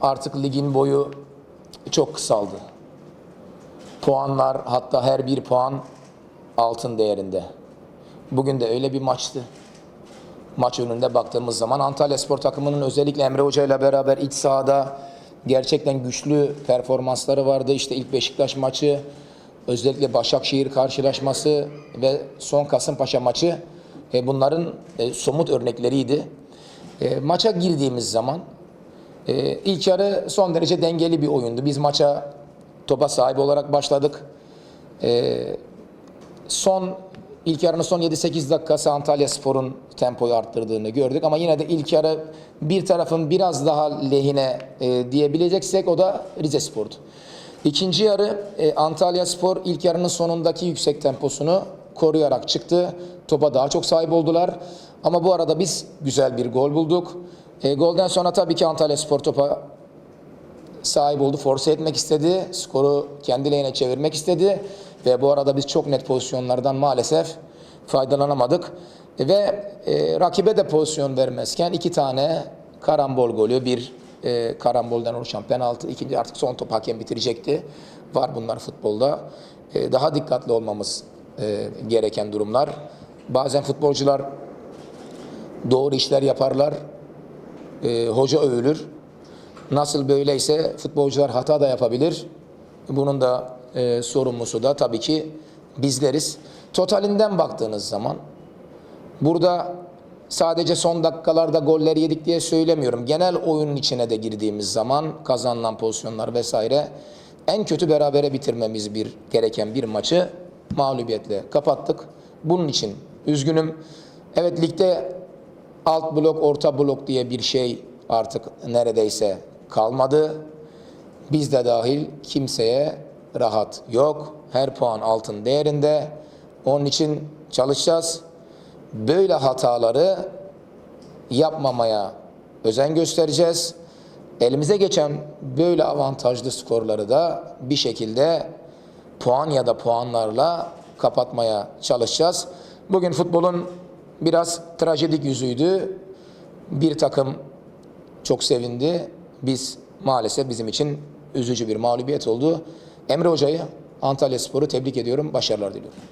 artık ligin boyu çok kısaldı. Puanlar hatta her bir puan altın değerinde. Bugün de öyle bir maçtı. Maç önünde baktığımız zaman Antalya Spor takımının özellikle Emre Hoca ile beraber iç sahada gerçekten güçlü performansları vardı. İşte ilk Beşiktaş maçı, özellikle Başakşehir karşılaşması ve son Kasımpaşa maçı e, bunların e, somut örnekleriydi. E, maça girdiğimiz zaman e, ilk yarı son derece dengeli bir oyundu. Biz maça topa sahip olarak başladık. E, son ilk yarının son 7-8 dakikası Antalya Spor'un tempoyu arttırdığını gördük ama yine de ilk yarı bir tarafın biraz daha lehine e, diyebileceksek o da Rize Spor'du. İkinci yarı e, Antalya Spor ilk yarının sonundaki yüksek temposunu koruyarak çıktı. Topa daha çok sahip oldular. Ama bu arada biz güzel bir gol bulduk. E, golden sonra tabii ki Antalya Spor topa sahip oldu. Force etmek istedi. Skoru kendi lehine çevirmek istedi. Ve bu arada biz çok net pozisyonlardan maalesef faydalanamadık. Ve e, rakibe de pozisyon vermezken iki tane karambol golü, bir e, karambolden oluşan penaltı, ikinci artık son top hakem bitirecekti. Var bunlar futbolda. E, daha dikkatli olmamız e, gereken durumlar. Bazen futbolcular doğru işler yaparlar. E, hoca övülür. Nasıl böyleyse futbolcular hata da yapabilir. Bunun da e, sorumlusu da tabii ki bizleriz. Totalinden baktığınız zaman burada sadece son dakikalarda goller yedik diye söylemiyorum. Genel oyunun içine de girdiğimiz zaman kazanılan pozisyonlar vesaire en kötü berabere bitirmemiz bir gereken bir maçı mağlubiyetle kapattık. Bunun için üzgünüm. Evet ligde alt blok, orta blok diye bir şey artık neredeyse kalmadı. Biz de dahil kimseye rahat yok. Her puan altın değerinde. Onun için çalışacağız. Böyle hataları yapmamaya özen göstereceğiz. Elimize geçen böyle avantajlı skorları da bir şekilde puan ya da puanlarla kapatmaya çalışacağız. Bugün futbolun biraz trajedik yüzüydü. Bir takım çok sevindi. Biz maalesef bizim için üzücü bir mağlubiyet oldu. Emre Hoca'yı Antalya Spor'u tebrik ediyorum. Başarılar diliyorum.